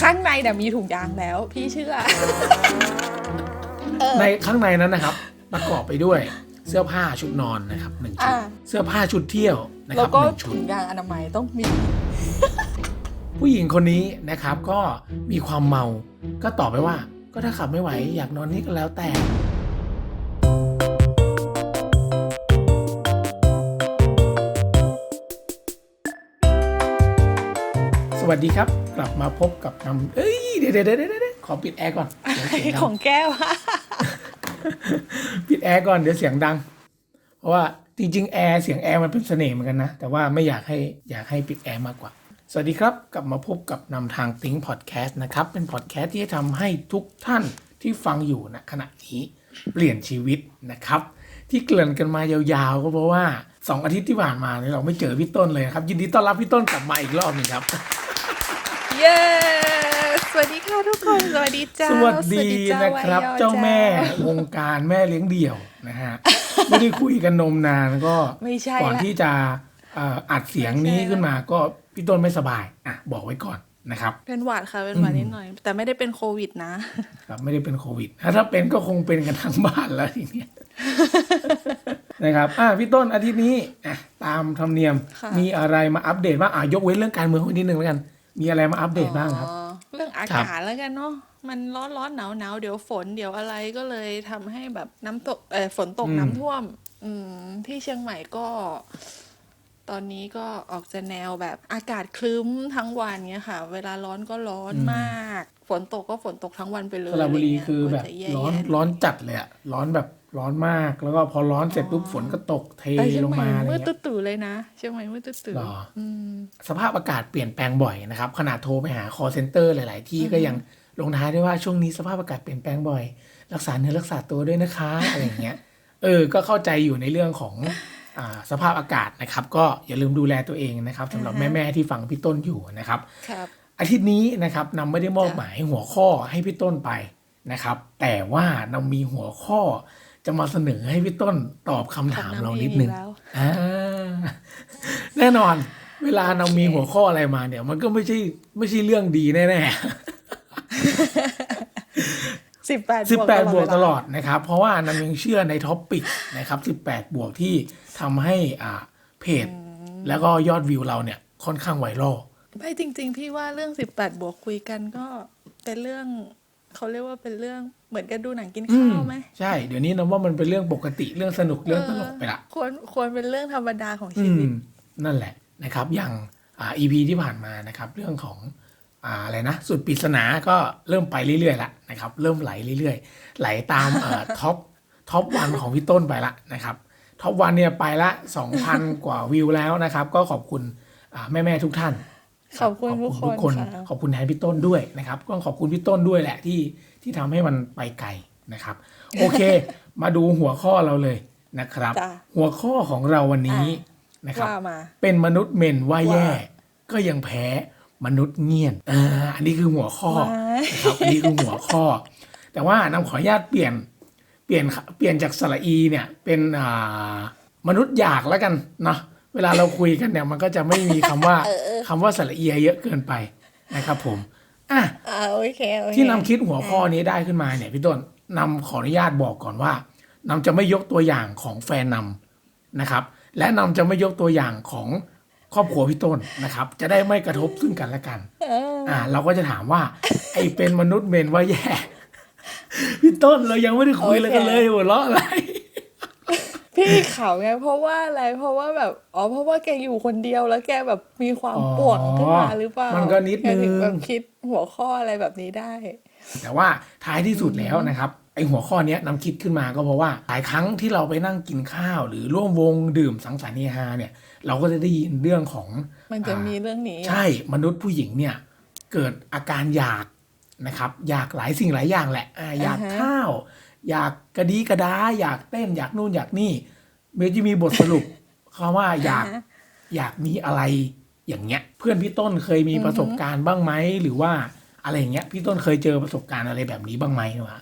ข้างในเดี๋ยมีถุงยางแล้ว พี่เชื่อเออในข้างในนั้นนะครับ ประกอบไปด้วยเสื้อผ้าชุดนอนนะครับหนึ่งชุด อ่า เสื้อผ้าชุดเที่ยวนะคแล้รัวบก็หนึ่งชุถุด งยางอนามัยต้องมี ผู้หญิงคนนี้นะครับก็มีความเมา ก็ตอบไปว่า ก็ถ้าขับไม่ไหวอยากนอนนี่ก็แล้วแต่ สวัสดีครับ กลับมาพบกับนำเอ้ยเดี๋ยวเดี๋ยวเดี๋ยวเดี๋ยวเดี๋ยวขอปิดแอร์ก่อนเดี๋ยวเสียงดังของแก้ว ปิดแอร์ก่อนเดี๋ยวเสียงดัง เพราะว่าจริงๆแอร์เสียงแอร์มันเป็นเสน่ห์เหมือนกันนะ แต่ว่าไม่อยากให้อยากให้ปิดแอร์มากกว่า สวัสดีครับ กลับมาพบกับนำทางติ้งพอดแคสต์นะครับ เป็นพอดแคสต์ที่จะทำให้ทุกท่านที่ฟังอยู่ณขณะนี้เปลี่ยนชีวิตนะครับ ที่เกริ่นกันมายาวๆก็เพราะว่า2อาทิตย์ที่ผ่านมาเนี่ยเราไม่เจอพี่ต้นเลยนะครับ ยินดีต้อนรับพี่ต้นกลับมาอีกรอบหนึงครับ เย้ สวัสดีค่ะทุกคน สวัสดีเจ้า สวัสดีเจ้านะครับวายอเจ้าแม่วงการแม่เลี้ยงเดี่ยวนะฮะ ไม่ได้คุยกันนมนานก็ไม่ใช่ก่อนละที่จะเอ่ออัดเสียงนี้ขึ้นมาก็พี่ต้นไม่สบาย อะ บอกไว้ก่อนนะครับ เป็นหวัดค่ะ เป็นหวัดอืมนิดหน่อย แต่ไม่ได้เป็นโควิดนะ ครับ ไม่ได้เป็นโควิดถ้าถ้าเป็นก็คงเป็นกันทั้งบ้านแล้วทีเนี้ยนะครับ อะพี่ต้นอาทิตย์นี้อะตามธรรมเนียมค่ะมีอะไรมาอัปเดตบ้างอะยกเว้นเรื่องการเมืองไว้นิดนึงแล้วกัน มีอะไรมาอัปเดตบ้างครับ เรื่องอากาศแล้วกันเนาะมันร้อนร้อนหนาวหนาวเดี๋ยวฝนเดี๋ยวอะไรก็เลยทำให้แบบน้ำตกเออฝนตกน้ำท่วม อืมที่เชียงใหม่ก็ ตอนนี้ก็ออกจะแนวแบบอากาศคลึ้มทั้งวันเนี้ยค่ะ เวลาร้อนก็ร้อนมาก ฝนตกก็ฝนตกทั้งวันไปเลยสระบุรีะไเงี้ยคือแบบก็จะย่ร้อนๆร้อนจัดเลยอะร้อนแบบร้อนมากแล้วก็พอร้อนเสร็จปุ๊บฝนก็ตกเทแต่เชียลงงใหม่มาอะไรมืดเงี้ยตื้อๆเลยนะเชียงใหม่มืดตื้อหรอๆอืมสภาพอากาศเปลี่ยนแปลงบ่อยนะครับขนาดโทรไปหา call center หลาย ๆ ที่ก็ยังลงท้ายด้วยว่าช่วงนี้สภาพอากาศเปลี่ยนแปลงบ่อย รักษาเนื้อรักษาตัวด้วยนะคะอะไรอย่างเงี้ยเออ ก็เข้าใจอยู่ในเรื่องของอ่า สภาพอากาศนะครับ ก็อย่าลืมดูแลตัวเองนะครับสำหรับอ่าฮะแม่ๆที่ฟังพี่ต้นอยู่นะครับครับอาทิตย์นี้นะครับนำไม่ได้มอบจ้ะหมายหัวข้อให้พี่ต้นไปนะครับ แต่ว่านำมีหัวข้อจะมาเสนอให้พี่ต้นตอบคำถามเรานิดนึงแล้วอ่าแน่นอน เวลานำมีหัวข้ออะไรมาเนี่ย มันก็ไม่ใช่ไม่ใช่เรื่องดีแน่ สิบแปดๆสิบแปดบวกตลอดดนะครับ เพราะว่านำยังเชื่อในท็อปปิกนะครับสิบแปดบวกที่ทำให้อ่าเพจ แล้วก็ยอดวิวเราเนี่ยค่อนข้างไวรัลไม่จริง ๆ พี่ว่าเรื่องสิบแปดบวกคุยกันก็เป็นเรื่องเขาเรียกว่าเป็นเรื่องเหมือนกันดูหนังกินอืข้ามวไหมใช่ เดี๋ยวนี้นะว่ามันเป็นเรื่องปกติเรื่องสนุกเรื่องตลกไปละควรควรเป็นเรื่องธรรมดาของอืชีวิตมนั่นแหละนะครับ อย่างอ่า EP ที่ผ่านมานะครับ เรื่องของ อ่าอะไรนะสุดปริศนาก็เริ่มไปเรื่อยๆละนะครับ เริ่มไหลเรื่อยๆ ไหลตามเอ่อท็อปท็อปวันของพี่ต้นไปละนะครับท็อปวันเนี่ยไปละ 2,000 กว่าวิวแล้วนะครับ ก็ขอบคุณอ่าแม่ๆทุกท่านขอบคุณทุกทุกคคนนค่ะขอบคุณแทนพี่ต้นด้วยนะครับก็ขอบคุณพี่ต้นด้วยแหละที่ที่ทำให้มันไปไกลนะครับ โอเค มาดูหัวข้อเราเลยนะครับจ้ะหัวข้อของเราวันนี้นะครับว่ามาเป็นมนุษย์เมนว่าแย่ว่าก็ยังแพ้ มนุษย์เงียนอ่าอันนี้คือหัวข้อว้ายนะครับอันนี้คือหัวข้อ แต่ว่านำขออนุญาตเปลี่ยนเปลี่ยนเปลี่ยนจากสระอีเนี่ยเป็นอ่ามนุษย์อยากแล้วกันเนาะเวลาเราคุยกันเนี่ยมันก็จะไม่มีคำว่าคำว่าสระเอียเยอะเกินไปนะครับผมอะอ่าโอเคโอเคที่นำคิดหัวข้อนี้ได้ขึ้นมาเนี่ยพี่ต้นนำขออนุญาตบอกก่อนว่านำจะไม่ยกตัวอย่างของแฟนนำนะครับ และนำจะไม่ยกตัวอย่างของ ครอบครัวพี่ต้นนะครับ จะได้ไม่กระทบซึ่งกันและกันเอออ่า เราก็จะถามว่า ไอเป็นมนุษย์เมนว่าแย่พี่ต้นเรายังไม่ได้คุยอะไรกันเลยหัวเราะอะไรพี่เขาไงเพราะว่าอะไรเพราะว่าแบบอ๋อเพราะว่าแกอยู่คนเดียวแล้วแกแบบมีความอ๋อป่วงขึ้นมาหรือเปล่ามันก็นิดนึงแถึแบบคิดหัวข้ออะไรแบบนี้ได้ แต่ว่าท้ายที่สุดแล้วนะครับไอหัวข้อเนี้ยนำคิดขึ้นมาก็เพราะว่าหลายครั้งที่เราไปนั่งกินข้าว หรือร่วมวงดื่มสังสรรค์เฮฮาเนี่ย เราก็จะได้ยินเรื่องของมันจะอ่ามีเรื่องนี้ ใช่มนุษย์ผู้หญิงเนี่ยเกิดอาการอยากนะครับ อยากหลายสิ่งหลายอย่างแหละอ่าอยากอ่าฮะข้าว อยากกระดีกระดาอยากเต้นอยากนู่นอยากนี่เมจะมีบทสรุปคำว่าอยากอ่าฮะอยากมีอะไรอย่างเงี้ย เพื่อนพี่ต้นเคยมีประสบการณ์บ้างไหมหรือว่าอะไรอย่างเงี้ยพี่ต้นเคยเจอประสบการณ์อะไรแบบนี้บ้างไหมวะ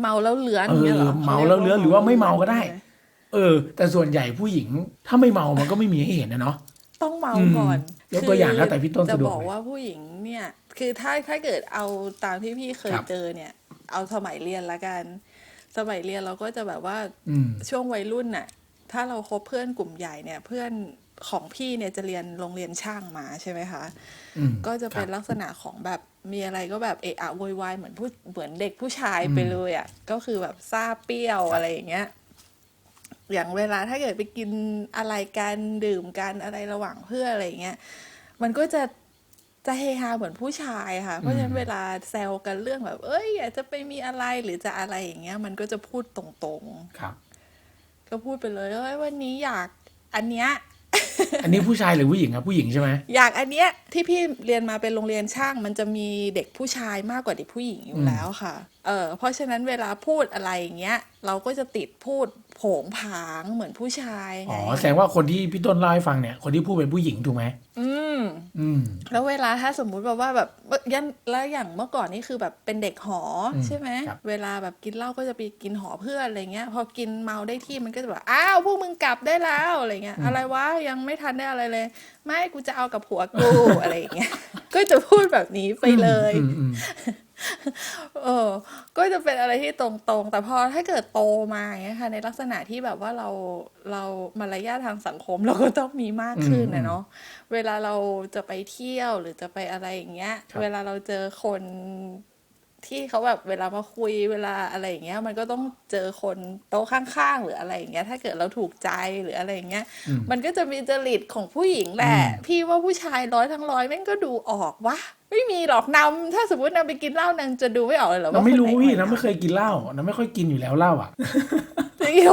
เมาแล้วเหลือนเออนี่ยหรอเมาแล้วเหลือหรือว่าไม่เมาก็ได้ใช่ห เออ แต่ส่วนใหญ่ผู้หญิงถ้าไม่เมามันก็ไม่มีให้เห็นนะเนาะ ต้องเมาอืมก่อนยกตัวอย่างแล้วแต่พี่ต้นจะสะดวกบอกเลยว่าผู้หญิงเนี่ย คือถ้าถ้าเกิดเอาตามที่พี่เคยครับเจอเนี่ย เอาสมัยเรียนละกัน สมัยเรียนเราก็จะแบบว่าอืมช่วงวัยรุ่นน่ะ ถ้าเราคบเพื่อนกลุ่มใหญ่เนี่ย เพื่อนของพี่เนี่ยจะเรียนโรงเรียนช่างมาใช่ไหมคะอืมก็จะเป็นครับลักษณะของแบบมีอะไรก็แบบเอะอะโวยวายเหมือนผู้เหมือนเด็กผู้ชายไปเลยอะ่ะ ก็คือแบบซาเปรี้ยวอะไรอย่างเงี้ย อย่างเวลาถ้าเกิดไปกินอะไรกันดื่มกันอะไรระหว่างเพื่อนอะไรอย่างเงี้ยมันก็จะจะเฮฮาเหมือนผู้ชายค่ะ เพราะฉะนั้นเวลาแซวกันเรื่องแบบ เอ้ยอยากจะไปมีอะไรหรือจะอะไรอย่างเงี้ย มันก็จะพูดตรงๆครับ ก็พูดไปเลยเอ้ยวันนี้อยากอันเนี้ยอันนี้ผู้ชายหรือผู้หญิงครับผู้หญิงใช่ไหมอยากอันเนี้ยที่พี่เรียนมาเป็นโรงเรียนช่าง มันจะมีเด็กผู้ชายมากกว่าเด็กผู้หญิงอยู่แล้วค่ะ เออเพราะฉะนั้นเวลาพูดอะไรอย่างเงี้ย เราก็จะติดพูดโผงผางเหมือนผู้ชายไงอ๋อแสดงว่าคนที่พี่ต้นเล่าให้ฟังเนี่ย คนที่พูดเป็นผู้หญิงถูกไหมอืมอืมแล้วเวลาถ้าสมมุติแบบว่าแบบยันแล้วอย่างเมื่อก่อนนี่คือแบบเป็นเด็กหออมใช่ไหมครับเวลาแบบกินเหล้าก็จะไปกินหอเพื่อนอะไรเงี้ย พอกินเมาได้ที่มันก็จะแบบอ้าวพวกมึงกลับได้แล้วอะไรเงี้ย อะไรวะยังไม่ทันได้อะไรเลย ไม่กูจะเอากับผัวกูอะไรอย่างเงี้ยก็จะพูดแบบนี้ไปเลยอืมอืม เออ ก็จะเป็นอะไรที่ตรงๆ แต่พอถ้าเกิดโตมาอย่างเงี้ยค่ะ ในลักษณะที่แบบว่าเราเรามารยาททางสังคมเราก็ต้องมีมากขึ้นนะเนาะเวลาเราจะไปเที่ยวหรือจะไปอะไรอย่างเงี้ยครับเวลาเราเจอคน ที่เขาแบบเวลามาคุยเวลาอะไรอย่างเงี้ย มันก็ต้องเจอคนโต๊ะข้างๆหรืออะไรอย่างเงี้ย ถ้าเกิดเราถูกใจหรืออะไรอย่างเงี้ยอืมมันก็จะมีจริตของผู้หญิงแหละอืมพี่ว่าผู้ชายร้อยทั้งร้อยแม่งก็ดูออกวะไม่มีหรอกนำถ้าสมมตินำไปกินเหล้านางจะดูไม่ออกเลยเหรอเราว่าไม่รู้คนหพี่อ่อนะไม่เคยกินเหล้านะไม่ค่อยกินอยู่แล้วเหล้าอะโอ้โห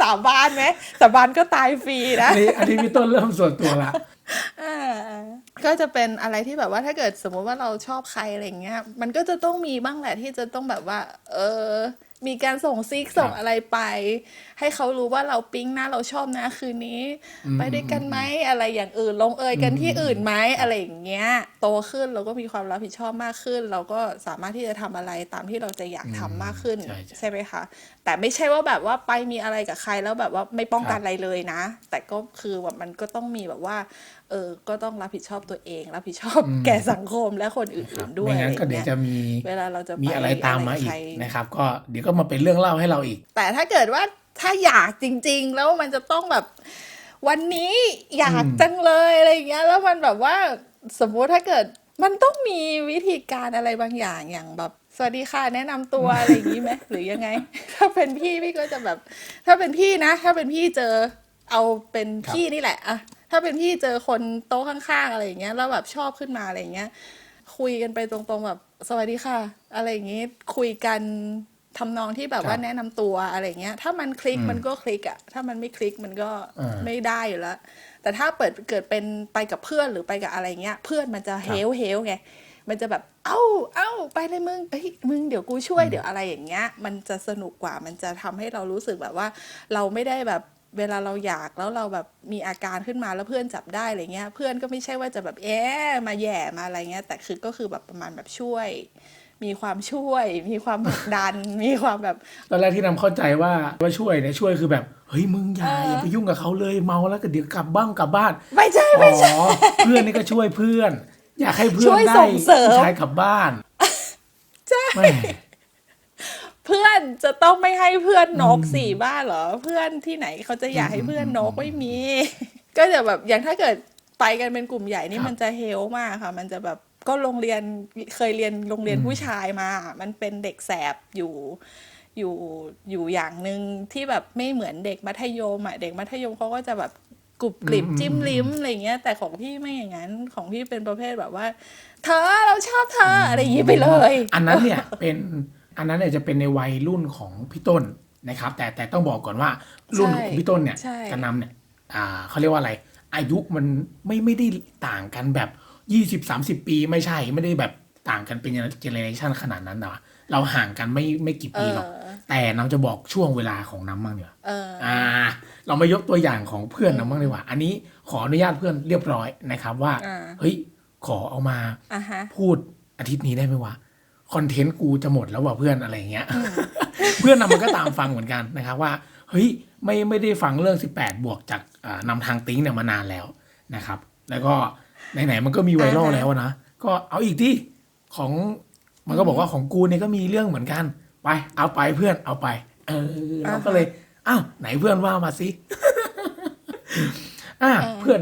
สาบานไหมสาบานก็ตายฟรีนะอันนี้อันนี้พี่ต้นเริ่มส่วนตัวละอ่า ก็จะเป็นอะไรที่แบบว่าถ้าเกิดสมมติว่าเราชอบใครอะไรอย่างเงี้ย มันก็จะต้องมีบ้างแหละที่จะต้องแบบว่า เออ มีการส่งซิกส่งอะไรไป ให้เขารู้ว่าเราปิ๊งนะเราชอบนะคืนนี้อืมไปด้วยกันไหมอะไรอย่างอื่น ลงเอยกันที่อื่นไหมอะไรอย่างเงี้ย โตขึ้นเราก็มีความรับผิดชอบมากขึ้น เราก็สามารถที่จะทำอะไรตามที่เราจะอยากทำมากขึ้นใช่ใช่ใช่ไหมคะแต่ไม่ใช่ว่าแบบว่าไปมีอะไรกับใครแล้วแบบว่าไม่ป้องกันอะไรเลยนะ แต่ก็คือแบบมันก็ต้องมีแบบว่า เออ ก็ต้องรับผิดชอบตัวเอง รับผิดชอบอืมแก่สังคมและคนครัอื่บนๆด้วยไม่อะงั้ไรนก็เดี๋ยวเงี้ยจะมีเวลาเราจะมีอะไรตามมาอีกใครนะครับ ก็เดี๋ยวก็มาเป็นเรื่องเล่าให้เราอีก แต่ถ้าเกิดว่าถ้าอยากจริง ๆ แล้วมันจะต้องแบบ วันนี้อยากอืมจังเลยอะไรอย่างเงี้ย แล้วมันแบบว่าสมมุติถ้าเกิดมันต้องมีวิธีการอะไรบางอย่างอย่างแบบสวัสดีค่ะแนะนำตัวอะไรอย่างนี้ไหมหรือยังไง ถ้าเป็นพี่พี่ก็จะแบบ ถ้าเป็นพี่นะ ถ้าเป็นพี่เจอเอาเป็นพี่นี่แหละอะ ถ้าเป็นพี่เจอคนโต๊ะข้างๆอะไรอย่างเงี้ยแล้วแบบชอบขึ้นมาอะไรอย่างเงี้ย คุยกันไปตรงๆแบบสวัสดีค่ะ อะไรอย่างงี้คุยกันทำนองที่แบบว่าครับแนะนำตัวอะไรอย่างเงี้ย ถ้ามันคลิกอืมมันก็คลิกอะถ้ามันไม่คลิกมันก็อ่าไม่ได้อยู่แล้ว แต่ถ้าเปิดเกิดเป็นไปกับเพื่อนหรือไปกับอะไรเงี้ย เพื่อนมันจะเฮลเฮลไง มันจะแบบเอ้าเอ้าไปเลยมึงเฮ้ยมึงเดี๋ยวกูช่วยเดี๋ยวอะไรอย่างเงี้ย มันจะสนุกกว่ามันจะทำให้เรารู้สึกแบบว่า เราไม่ได้แบบ เวลาเราอยากแล้วเราแบบมีอาการขึ้นมาแล้วเพื่อนจับได้อะไรเงี้ย เพื่อนก็ไม่ใช่ว่าจะแบบเอ๊ะมาแหย่มาอะไรเงี้ย แต่คือก็คือแบบประมาณแบบช่วย มีความช่วย มีความผลักดัน มีความแบบ ตอนแรกที่นำเข้าใจว่าว่าช่วยเนี่ยช่วยคือแบบเฮ้ยมึงอย่าเออออย่าไปยุ่งกับเขาเลยเมาแล้วก็เดี๋ยวกลับบ้านกลับบ้านไม่ใช่อ๋ไม่ใช่อเพื่อนนี่ก็ช่วยเพื่อน อยากให้เพื่อช่นวยได้ส่งเสริมผู้ชายกลับบ้านใช่แม่เพื่อนจะต้องไม่ให้เพื่อนนกสี่บ้านเหรอ เพื่อนที่ไหนเขาจะอยากให้เพื่อนนกไม่มี ก็จะแบบอย่างถ้าเกิดไปกันเป็นกลุ่มใหญ่นี่ครับมันจะเฮลมากค่ะ มันจะแบบก็โรงเรียนเคยเรียนโรงเรียนอืมผู้ชายมา มันเป็นเด็กแสบอยู่อยู่อยู่อย่างหนึ่งที่แบบไม่เหมือนเด็กมัธยมอะเด็กมัธยมเขาก็จะแบบกรุบกริบจิ้มลิ้มอะไรเงี้ย แต่ของพี่ไม่อย่างนั้นของพี่เป็นประเภทแบบว่า เธอเราชอบเธออะไรอย่างงี้ไปเลย อันนั้นเนี่ยเป็น อันนั้นเนี่ยจะเป็นในวัยรุ่นของพี่ต้นนะครับ แต่แต่ต้องบอกก่อนว่ารุ่นของพี่ต้นเนี่ยใช่จะนำเนี่ยอ่าเขาเรียกว่าอะไร อายุมันไม่ไม่ได้ต่างกันแบบยี่สิบสามสิบปีไม่ใช่ไม่ได้แบบต่างกันเป็นเจเนอเรชันขนาดนั้นนะเราห่างกันไม่ไม่กี่เอปีอหรอกแต่น้ำจะบอกช่วงเวลาของน้ำบ้างเนีกว่ยเอออ่า เรามายกตัวอย่างของเพื่อนน้ำบ้างดีกว่า อันนี้ขออนุญาตเพื่อนเรียบร้อยนะครับว่าอ่าเฮ้ย ขอเอามาอะฮะพูดอาทิตย์นี้ได้ไหมวะ คอนเทนต์กูจะหมดแล้วว่ะเพื่อนอะไรอย่างเงี้ย เพื่อนนำมันก็ตามฟังเหมือนกันนะครับว่า เฮ้ยไม่ไม่ได้ฟังเรื่อง 18 บวกจากอ่านำทางติ้งเนี่ยมานานแล้วนะครับ แล้วก็ไหนๆมันก็มีไวรัลอ่าฮะแล้วนะ ก็เอาอีกที่ของมันก็บอกว่าของกูเนี่ยก็มีเรื่องเหมือนกัน ไป เอาไปเพื่อนเอาไป เออเราก็เลยอ้าวไหนเพื่อนว่ามาสิอ่าเพื่อน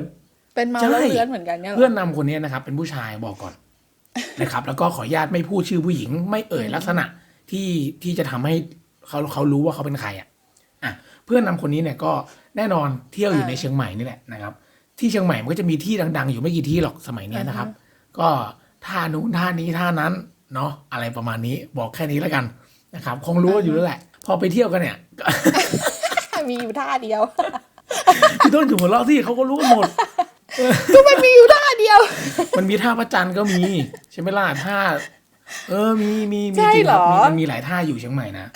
เป็นเมาใช่แล้วเลื้อนเหมือนกันเนี่ยเหรเพื่ออนนำคนนี้นะครับ เป็นผู้ชายบอกก่อน นะครับ แล้วก็ขออนุญาตไม่พูดชื่อผู้หญิง ไม่เอ่ยลักษณะที่ที่จะทำให้เขาเขารู้ว่าเขาเป็นใครอะอะเพื่อนนำคนนี้เนี่ยก็แน่นอนเที่ยวอยู่ในเชียงใหม่นี่แหละนะครับ ที่เชียงใหม่มันก็จะมีที่ดัง ๆ อยู่ไม่กี่ที่หรอกสมัยเนี้ยนะครับ ก็ท่านู้นท่านี้ท่านั้นเนาะอะไรประมาณนี้บอกแค่นี้แล้วกันนะครับ คงรู้กันอยู่แล้วแหละ พอไปเที่ยวกันเนี่ยมีอยู่ท่าเดียวพี่ต้นอยู่หัวเราะที่เขาก็รู้กันหมด ก็มันมีอยู่ท่าเดียว มันมีท่าพระจันทร์ก็มี ใช่ไหมล่ะท่า เออมีมีมีใช่จริงครับเหรอมีมันมีหลายท่าอยู่เชียงใหม่นะ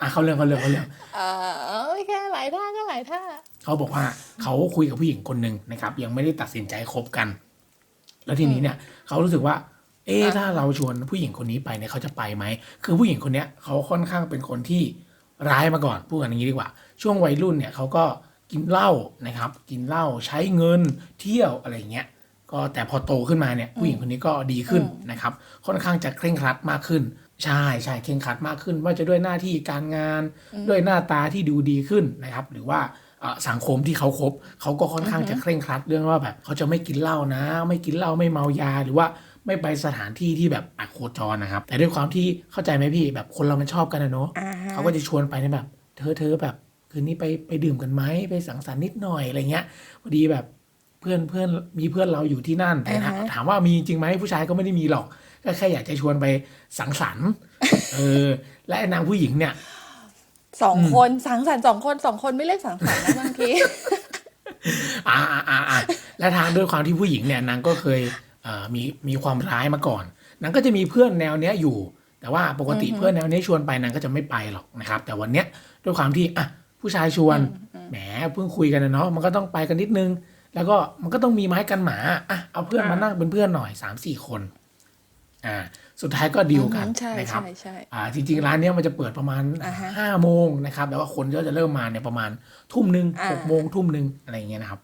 อะเขาเรื่องเขาเรื่องเขาเรื่องเออไม่แค่หลายท่าก็หลายท่าเขาบอกว่าเขาคุยกับผู้หญิงคนหนึ่งนะครับ ยังไม่ได้ตัดสินใจคบกัน แล้วทีนี้เนี่ยเขารู้สึกว่า เอ๊ะอ่าถ้าเราชวนผู้หญิงคนนี้ไปเนี่ยเขาจะไปไหมคือผู้หญิงคนเนี้ยเขาค่อนข้างเป็นคนที่ร้ายมาก่อนพูดกันอย่างนี้ดีกว่า ช่วงวัยรุ่นเนี่ยเขาก็ กินเหล้านะครับ กินเหล้าใช้เงินเที่ยวอะไรอย่างเงี้ยก็แต่พอโตขึ้นมาเนี่ยผู้หญิงคนนี้ก็ดีขึ้นนะครับ ค่อนข้างจะเคร่งครัดมากขึ้น ใช่ใช่เคร่งครัดมากขึ้น ว่าจะด้วยหน้าที่การงานด้วยหน้าตาที่ดูดีขึ้นนะครับ หรือว่าเอ่อสังคมที่เขาคบเขาก็ค่อนข้างจะเคร่งครัดเรื่องว่าแบบเขาจะไม่กินเหล้านะ ไม่กินเหล้าไม่เมายาหรือว่าไม่ไปสถานที่ที่แบบอักโคจรนะครับ แต่ด้วยความที่เข้าใจไหมพี่แบบคนเรามันชอบกันนะเนาะอ่าฮะเขาก็จะชวนไปในแบบ เธอเธอแบบ คืนนี้ไปไปดื่มกันไหมไปสังสรรค์นิดหน่อยอะไรเงี้ยพอดีแบบเพื่อนเพื่อนมีเพื่อนเราอยู่ที่นั่นแต่ถามอ่าฮะถามว่ามีจริงไหมผู้ชายก็ไม่ได้มีหรอก ก็แค่อยากจะชวนไปสังสรรค์เออ และไอ้นางผู้หญิงเนี่ยสองคนสังสรรค์สองคนสองคนไม่เรียกสังสรรค์นะบางทีอ่าอ่าอ่าอ่าและทางด้วยความที่ผู้หญิงเนี่ยนางก็เคยเอ่อมีมีความร้ายมาก่อนนางก็จะมีเพื่อนแนวเนี้ยอยู่ แต่ว่าปกติเพื่อนแนวเนี้ยชวนไปนางก็จะไม่ไปหรอกนะครับ แต่วันเนี้ยด้วยความที่อะ ผู้ชายชวนแหมเพิ่งคุยกันนะเนาะมันก็ต้องไปกันนิดนึง แล้วก็มันก็ต้องมีไม้กันหมาอะเอาเพื่อนมาอ่านั่นั่งเป็นเพื่อนหน่อยสามสี่คนอ่าสุดท้ายก็ดีลกันอืมใช่นะครับใช่ใช่อ่าจริงๆร้านเนี้ยมันจะเปิดประมาณอ่าฮะห้าโมงนะครับแต่ว่าคนก็จะเริ่มมาเนี่ยประมาณทุ่มหนึ่งอ่าหกโมงทุ่มหนึ่งอะไรอย่างเงี้ยนะครับ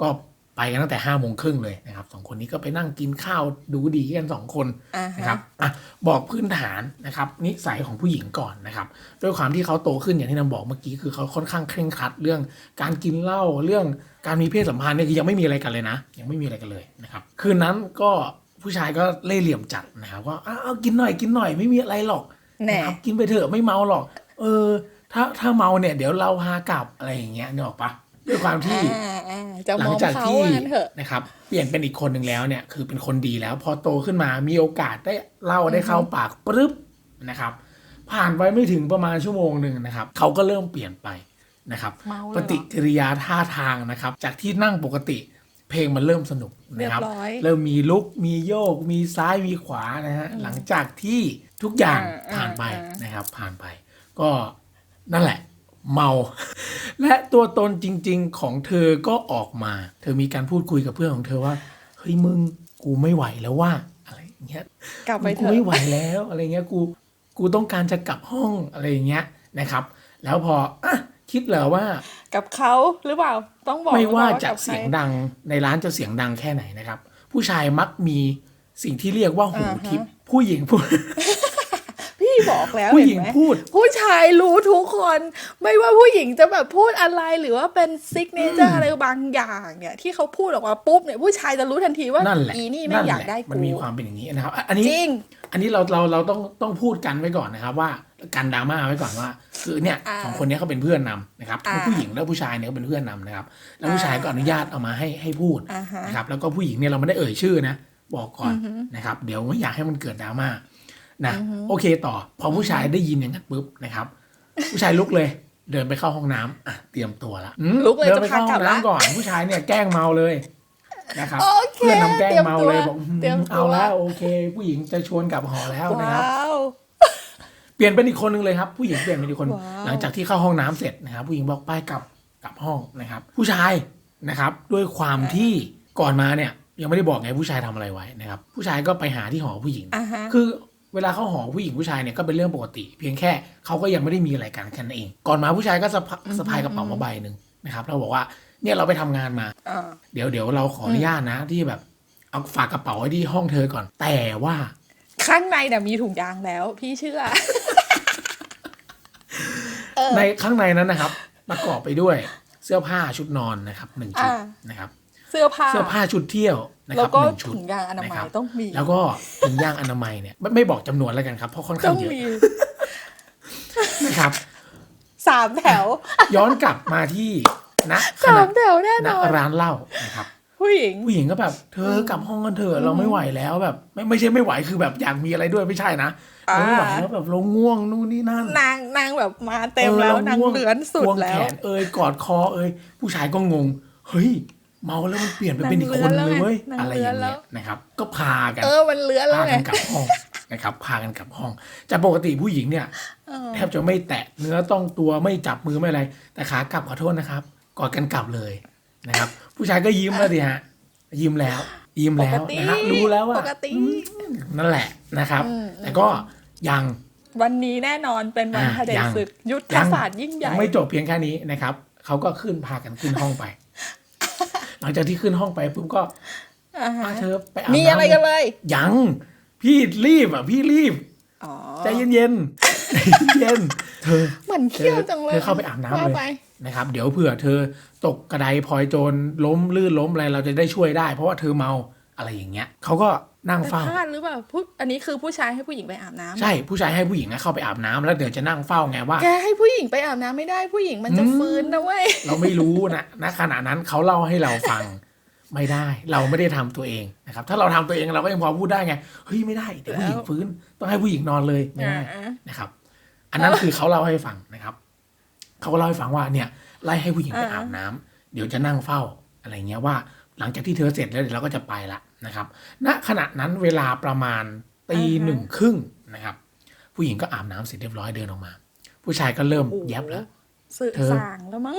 ก็ ไปกันตั้งแต่ห้าโมงครึ่งเลยนะครับสองคนนี้ก็ไปนั่งกินข้าวดูดีกันสองคนอ่านะฮะครับอะบอกพื้นฐานนะครับนิสัยของผู้หญิงก่อนนะครับด้วยความที่เขาโตขึ้นอย่างที่นำบอกเมื่อกี้คือเขาค่อนข้างเคร่งครัดเรื่องการกินเหล้าเรื่องการมีเพศสัมพันธ์เนี่ยคือยังไม่มีอะไรกันเลยนะ ยังไม่มีอะไรกันเลยนะครับคืนนั้นก็ผู้ชายก็เล่ห์เหลี่ยมจัดนะครับว่าอ้าวเอากินหน่อยกินหน่อยไม่มีอะไรหรอกแหน่นะครับกินไปเถอะไม่เมาหรอก เออ ถ้าถ้าเมาเนี่ยเดี๋ยวเราพากลับอะไรอย่างเงี้ยนึกออกปะ ด้วยความที่อ่าอ่าจะหลัมงองจากเขาที่ว่างั้นเถอะนะครับ เปลี่ยนเป็นอีกคนหนึ่งแล้วเนี่ย คือเป็นคนดีแล้ว พอโตขึ้นมามีโอกาสได้เล่าได้เข้าปากปึ๊บนะครับ ผ่านไปไม่ถึงประมาณชั่วโมงหนึ่งนะครับเขาก็เริ่มเปลี่ยนไปนะครับเมาเลยปเหรอฏิกิริยาท่าทางนะครับ จากที่นั่งปกติเพลงมันเริ่มสนุกนะครับ เรียบร้อยเริ่มมีลุกมีโยก มีซ้ายมีขวานะฮะหลังจากที่ทุกอย่างอ่าผ่านไปอ่านนะครับ ผ่านไป ก็นั่นแหละ เมา และตัวตนจริง ๆ ของเธอก็ออกมา เธอมีการพูดคุยกับเพื่อนของเธอว่าเฮ้ยมึงกูไม่ไหวแล้วว่าอะไรอย่างเงี้ยกลับไปเถกูอะไม่ไหวแล้วอะไรเงี้ยกูกูต้องการจะกลับห้องอะไรอย่างเงี้ยนะครับ แล้วพออะคิดเหรอว่า กับเขาหรือเปล่าต้องบอกไม่ว่าหรือปล่จะกับใครเสียงดังในร้านจะเสียงดังแค่ไหนนะครับ ผู้ชายมักมีสิ่งที่เรียกว่าหูทิพย์ผู้หญิงพูด พี่บอกแล้วผู้หเห็ญินงไหมพูด ผู้ชายรู้ทุกคน ไม่ว่าผู้หญิงจะแบบพูดอะไรหรือว่าเป็นซิกเนเจอร์อะไรบางอย่างเนี่ยที่เขาพูดออกมาปุ๊บเนี่ยผู้ชายจะรู้ทันทีว่านั่นแหละอีนี่ไม่งอยากได้มันกูมีความเป็นอย่างนี้นะครับอะอันนี้จริงอันนี้เราเราเราต้องต้องพูดกันไว้ก่อนนะครับว่าการดราม่าไว้ก่อนว่า คือเนี่ยอ่าสองคนเนี้ยเขาเป็นเพื่อนนำนะครับทั้งอ่าผู้หญิงและผู้ชายเนี่ยก็เป็นเพื่อนนำนะครับแล้วผู้ชายก็อนุญาตเอามาให้ให้พูดอ่าฮะนะครับแล้วก็ผู้หญิงเนี่ยเราไม่ได้เอ่ยชื่อนะบอกก่อนนะครับ เดี๋ยวไม่อยากให้มันเกิดดราม่า นะโอเคต่อ พอผู้ชายได้ยินอย่างนั้นปุ๊บนะครับ ผู้ชายลุกเลย เดินไปเข้าห้องน้ำอะเตรียมตัวละอืมลุกเลยดินจะไปพาเข้ากห้ลัอบงละน้ำก่อน ผู้ชายเนี่ยแกล้งเมาเลยนะครับโอเคเพื่อนทำแกล้งเมาเลยเตรียมตัวบอกอืมเตรียมตัวเอาแล้วโอเค ผู้หญิงจะชวนกลับหอแล้วนะครับว้าวเปลี่ยนเป็นอีกคนหนึ่งเลยครับ ผู้หญิงเปลี่ยนเป็นอีกคนว้าวหลังจากที่เข้าห้องน้ำเสร็จนะครับ ผู้หญิงบอกไปกลับกลับห้องนะครับ ผู้ชายนะครับ ด้วยความที่ก่อนมาเนี่ย ยังไม่ได้บอกไงผู้ชายทำอะไรไว้นะครับ ผู้ชายก็ไปหาที่หอผู้หญิงอ่าฮะคือ เวลาเข้าหอผู้หญิงผู้ชายเนี่ยก็เป็นเรื่องปกติ เพียงแค่เขาก็ยังไม่ได้มีอะไรกันแค่นั้นเอง ก่อนมาผู้ชายก็สะพะสะพายกระเป๋ามาใบหนึ่งนะครับเราบอกว่าเนี่ยเราไปทำงานมาอ่าเดี๋ยวเดี๋ยวเราขออนุญาตนะที่แบบเอาฝากกระเป๋าไว้ที่ห้องเธอก่อน แต่ว่า ข้างในน่ะมีถุงยางแล้ว พี่เชื่อเออในข้างในนั้นนะครับ ประกอบไปด้วยเสื้อผ้าชุดนอนนะครับหนึ่งชุดอ่านะครับ เสื้อผ้าเสื้อผ้าชุดเที่ยว นะคแล้รัวบก็หนึ่งชุดถุงยางอนามัยะครับ ต้องมีแล้วก็ถุงยางอนามัยเนี่ยไม่ไม่บอกจำนวนแล้วกันครับเพราะค่อนต้ข้าองงเยอะมีนะครับ สามแถวย้อนกลับมาที่ณขสาณะมแถวแน่ณนอนร้านเหล้านะครับ ผู้หญิง ผู้หญิงก็แบบเธอกลับห้องกันเถอะเราไม่ไหวแล้วแบบไม่ไม่ใช่ไม่ไหวคือแบบอยากมีอะไรด้วยไม่ใช่นะเราไม่ไหวแล้วแบบเราง่วงนู่นนี่นั่นนางนางแบบมาเต็มออแล้วรนางง่วเหลือนสุดควงแล้แขวนเอ่ยกอดคอเอ่ยผู้ชายก็งง เฮ้ย เมาแล้วมันเปลี่ยนไปเป็นอีกคนเลยเว้ยนางอะไรเลื้ออนย่างแล้เงี้ยวนะครับ ก็พากันเออมันเหลือนแล้วพาไงกันกลับห้องนะครับ พากันกลับห้องจากปกติผู้หญิงเนี่ยเออแทบจะไม่แตะเนื้อต้องตัวไม่จับมือไม่อะไร แต่ขากลับขอโทษนะครับกอดกันกลับเลยนะครับ ผู้ชายก็ยิ้มแล้วดิฮะยิ้มแล้วยิ้มปแล้กวตินะฮะรู้แล้วว่าปกติอืมนั่นแหละนะครับอืมแต่ก็ยังวันนี้แน่นอนเป็นวันอะพเผด็จยังศึกยุทธยังศาสตร์ยิ่งใหยัญ่งไม่จบเพียงแค่นี้นะครับเขาก็ขึ้นพากันขึ้นห้องไป หลังจากที่ขึ้นห้องไปปุ๊บก็อ่าฮะอะเธอไปอาบมีน้ำอะไรกันเลยยังพี่รีบอะพี่รีบอ๋อใจเย็นๆใจเย็นๆเธอเหมือนเขี้ยวจังเลยเธอเข้าไปอาบน้ำเลยว่ไปนะครับเดี๋ยวเผื่อเธอตกกระไดพลอยโจรล้มลื่นล้มอะไรเราจะได้ช่วยได้ เพราะว่าเธอเมาอะไรอย่างเงี้ยเขาก็ นั่งแต่เฝ้าพลาดหรือเปล่าผู้อันนี้คือผู้ชายให้ผู้หญิงไปอาบน้ำใช่ผู้ชายให้ผู้หญิงนะเข้าไปอาบน้ำแล้วเดี๋ยวจะนั่งเฝ้าไงว่าแกให้ผู้หญิงไปอาบน้ำไม่ได้ผู้หญิงมันจะอืมฟื้นนะเว้ยเราไม่รู้นะณขณะนั้นเขาเล่าให้เราฟังไม่ได้ เราไม่ได้ทำตัวเองนะครับ ถ้าเราทำตัวเองเราก็ยังพอพูดได้ไงเฮ้ยไม่ได้เดี๋ยวผู้หญิงฟื้น ต้องให้ผู้หญิงนอนเลยไม่ได้อ่านะครับ อันนั้นคือเขาเล่าให้ฟังนะครับเขาก็เล่าให้ฟังว่าเนี่ยไล่ให้ผู้หญิงไปอ่าอาบน้ำเดี๋ยวจะนั่งเฝ้าอะไรเงี้ยว่า หลังจากที่เธอเสร็จแล้วเดี๋ยวเราก็จะไปละ นะครับณขณะนั้นเวลาประมาณตีหนึ่งครึ่งนะครับ ผู้หญิงก็อาบน้ำเสร็จเรียบร้อยเดินออกมา ผู้ชายก็เริ่มโอ้โหแยบแล้วสื่อเธอสางแล้วมั้ง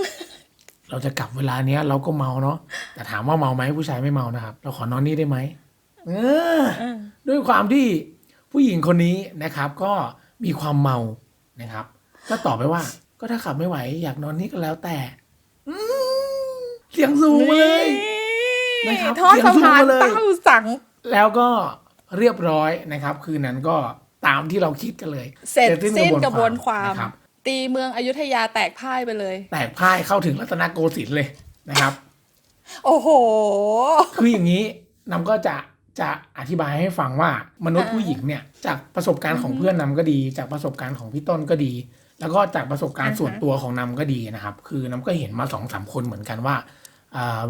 เราจะกลับเวลาเนี้ย เราก็เมาเนาะแต่ถามว่าเมาไหมผู้ชายไม่เมานะครับ เราขอนอนนี่ได้ไหมเออเออด้วยความที่ผู้หญิงคนนี้นะครับ ก็มีความเมานะครับ ก็ตอบไปว่า ก็ถ้าขับไม่ไหว อยากนอนนี่ก็แล้วแต่อืมเสียงสูงมาเลย นะครับทอดสะพานเสียงสูงมาเลยเต้าสัง แล้วก็เรียบร้อยนะครับ คืนนั้นก็ตามที่เราคิดกันเลย เสร็จสิ้สิ้นกระบวนความนะครับตีเมืองอยุธยาแตกพ่ายไปเลย แตกพ่ายเข้าถึงรัตนโกสินทร์เลยนะครับ โอ้โห คืออย่างนี้นำก็จะจะอธิบายให้ฟังว่ามนุษย์อ่าผู้หญิงเนี่ย จากประสบการณ์ของเพื่อนนำก็ดี จากประสบการณ์ของพี่ต้นก็ดี แล้วก็จากประสบการณ์อ่าฮะส่วนตัวของนำก็ดีนะครับ คือนำก็เห็นมาสองสามคนเหมือนกันว่าอ่า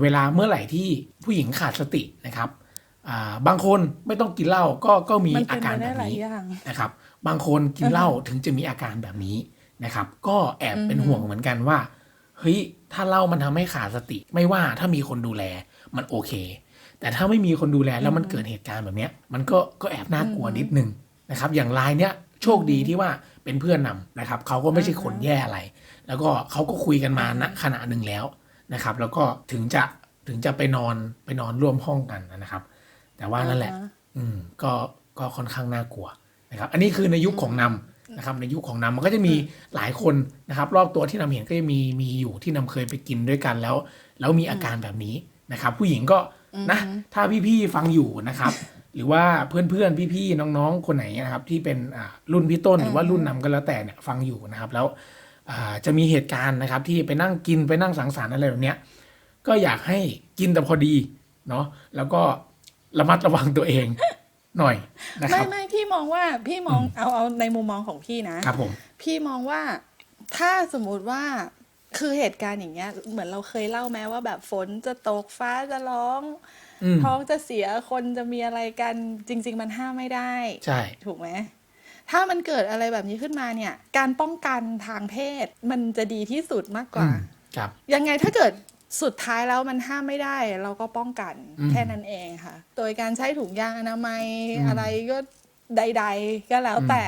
เวลาเมื่อไหร่ที่ผู้หญิงขาดสตินะครับบางคนไม่ต้องกินเหล้าก็ก็มีมอาการแบบนี้นะครับ บางคนกินเหล้าถึงจะมีอาการแบบนี้นะครับ ก็แอบเป็นห่วงเหมือนกันว่าเฮ้ยถ้าเหล้ามันทำให้ขาดสติ ไม่ว่าถ้ามีคนดูแลมันโอเค แต่ถ้าไม่มีคนดูแลแล้วมันเกิดเหตุการณ์แบบเนี้ย มันก็ก็แอบน่ากลัวนิดนึงนะครับ อย่างรายเนี้ยโชคดีที่ว่าเป็นเพื่อนนำนะครับเขาก็ไม่ใช่คนแย่อะไร แล้วก็เขาก็คุยกันมาณขณะหนึ่งแล้ว นะครับ แล้วก็ถึงจะถึงจะไปนอนไปนอนร่วมห้องกันนะครับ แต่ว่านั่นแหละอ่าฮะอืมก็ก็ค่อนข้างน่ากลัวนะครับ อันนี้คือในยุคของนำนะครับในยุคของนำมันก็จะมีหลายคนนะครับ รอบตัวที่นำเห็นก็จะมีมีอยู่ที่นำเคยไปกินด้วยกันแล้ว แล้วมีอาการแบบนี้นะครับ ผู้หญิงก็นะถ้าพี่ๆฟังอยู่นะครับ หรือว่าเพื่อนๆพี่ๆน้องๆคนไหนนะครับ ที่เป็นอ่ารุ่นพี่ต้นหรือว่ารุ่นนำก็แล้วแต่เนี่ยฟังอยู่นะครับ แล้วอ่า จะมีเหตุการณ์นะครับที่ไปนั่งกินไปนั่งสังสรรค์อะไรแบบเนี้ยก็อยากให้กินแต่พอดีเนาะแล้วก็ระมัดระวังตัวเองหน่อยนะคไม่รับไม่พี่มองว่าพี่มองเอาเอาในมุมมองของพี่นะครับผมพี่มองว่าถ้าสมมุติว่าคือเหตุการณ์อย่างเงี้ย เหมือนเราเคยเล่าแม้ว่าแบบฝนจะตกฟ้าจะร้องอืมท้องจะเสียคนจะมีอะไรกันจริง ๆ มันห้ามไม่ได้ ใช่ ถูกไหม ถ้ามันเกิดอะไรแบบนี้ขึ้นมาเนี่ย การป้องกันทางเพศมันจะดีที่สุดมากกอืว่ามครับ ยังไงถ้าเกิดสุดท้ายแล้วมันห้ามไม่ได้ เราก็ป้องกันอืมแค่นั้นเองค่ะ โดยการใช้ถุงยางอนามัยอืมอะไรก็ใด ๆ ก็แล้วอืมแต่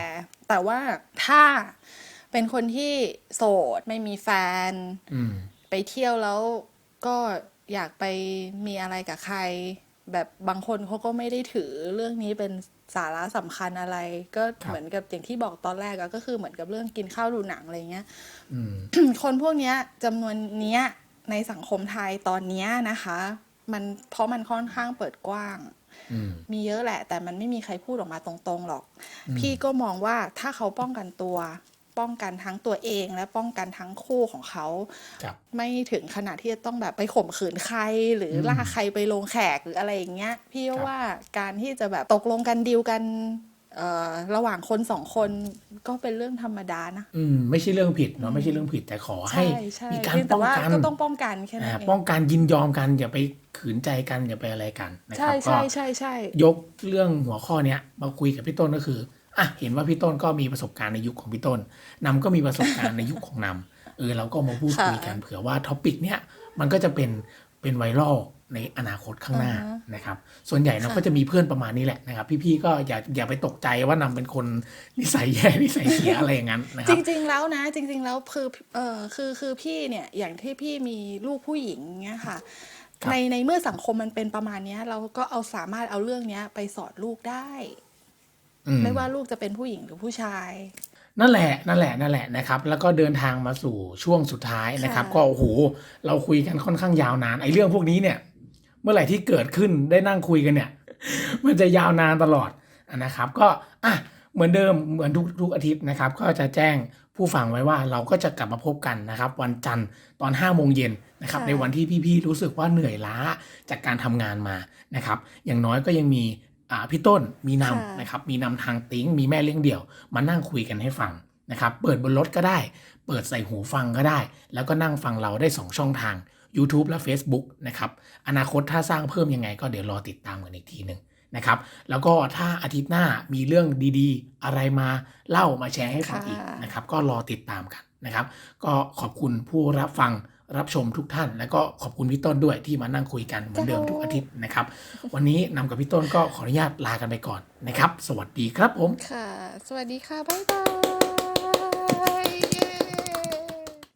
แต่ว่าถ้าเป็นคนที่โสดไม่มีแฟนอืมไปเที่ยวแล้วก็อยากไปมีอะไรกับใคร แบบบางคนเขาก็ไม่ได้ถือเรื่องนี้เป็น สาระสำคัญอะไร ก็ครับเหมือนกับอย่างที่บอกตอนแรกอะก็คือเหมือนกับเรื่องกินข้าวดูหนังอะไรเงี้ยอืมคนพวกเนี้ยจำนวนเนี้ยในสังคมไทยตอนเนี้ยนะคะ มันเพราะมันค่อนข้างเปิดกว้างอืมมีเยอะแหละ แต่มันไม่มีใครพูดออกมาตรงๆหรอก พี่ก็มองว่าถ้าเขาป้องกันตัว ป้องกันทั้งตัวเองและป้องกันทั้งคู่ของเขาครับไม่ถึงขนาดที่จะต้องแบบไปข่มขืนใคร หรืออมลากใครไปลงแขกหรืออะไรอย่างเงี้ย พี่ครับว่าการที่จะแบบตกลงกันดีลกันเอ่อระหว่างคนสองคนก็เป็นเรื่องธรรมดานะอืมไม่ใช่เรื่องผิดเนาะไม่ใช่เรื่องผิดแต่ขอให้ใช่ใช่มีการเพียงแต่ป้องว่ากันก็ต้องป้องกันแค่นั้นอ่าเองป้องกันยินยอมกันอย่าไปขืนใจกันอย่าไปอะไรกันนะคใช่รับก็ใช่ใช่ใช่ยกเรื่องหัวข้อเนี้ยมาคุยกับพี่ต้นก็คือ อะเห็นว่าพี่ต้นก็มีประสบการณ์ในยุคของพี่ต้นนำก็มีประสบการณ์ในยุคของนำเออเราก็มาพูดคุยกันเผื่อว่าท็อปิกเนี้ยมันก็จะเป็นเป็นไวรัลในอนาคตข้างหน้านะครับ ส่วนใหญ่เราก็จะมีเพื่อนประมาณนี้แหละนะครับ พี่ๆก็อย่าอย่าไปตกใจว่านำเป็นคนนิสัยแย่นิสัยเสียอะไรอย่างนั้นนะคจรับริง ๆ แล้วนะ จริง ๆ แล้วคือเออคือคือพี่เนี่ยอย่างที่พี่มีลูกผู้หญิงเงี้ยค่ะครับในในเมื่อสังคมมันเป็นประมาณเนี้ยเราก็เอาสามารถเอาเรื่องเนี้ยไปสอนลูกได้อืม ไม่ว่าลูกจะเป็นผู้หญิงหรือผู้ชาย นั่นแหละนั่นแหละนั่นแหละนะครับ แล้วก็เดินทางมาสู่ช่วงสุดท้ายนะครับค่ะก็โอ้โหเราคุยกันค่อนข้างยาวนานไอ้เรื่องพวกนี้เนี่ย เมื่อไหร่ที่เกิดขึ้นได้นั่งคุยกันเนี่ย มันจะยาวนานตลอดนะครับ ก็อะเหมือนเดิมเหมือนทุกทุกอาทิตย์นะครับ ก็จะแจ้งผู้ฟังไว้ว่าเราก็จะกลับมาพบกันนะครับ วันจันทร์ตอน5้าโมงเย็นนะครับค่ะในวันที่พี่ๆรู้สึกว่าเหนื่อยล้าจากการทำงานมานะครับ อย่างน้อยก็ยังมีอ่า พี่ต้นมีนำนะครับมีนำทางติ้งมีแม่เลี้ยงเดี่ยว มานั่งคุยกันให้ฟังนะครับเปิดบนรถก็ได้ เปิดใส่หูฟังก็ได้ แล้วก็นั่งฟังเราได้ 2 ช่องทาง YouTube และ Facebook นะครับอนาคตถ้าสร้างเพิ่มยังไง ก็เดี๋ยวรอติดตามกันอีกทีหนึ่งนะครับแล้วก็ถ้าอาทิตย์หน้ามีเรื่องดีๆ อะไรมาเล่ามาแชร์ให้ฟังอีกค่ะนะครับก็รอติดตามกันนะครับ ก็ขอบคุณผู้รับฟัง รับชมทุกท่าน แล้วก็ขอบคุณพี่ต้นด้วยที่มานั่งคุยกันเหมือนเดิมทุกอาทิตย์นะครับ วันนี้นำกับพี่ต้นก็ขออนุญาตลากันไปก่อนนะครับ สวัสดีครับผมค่ะ สวัสดีค่ะบ๊ายบาย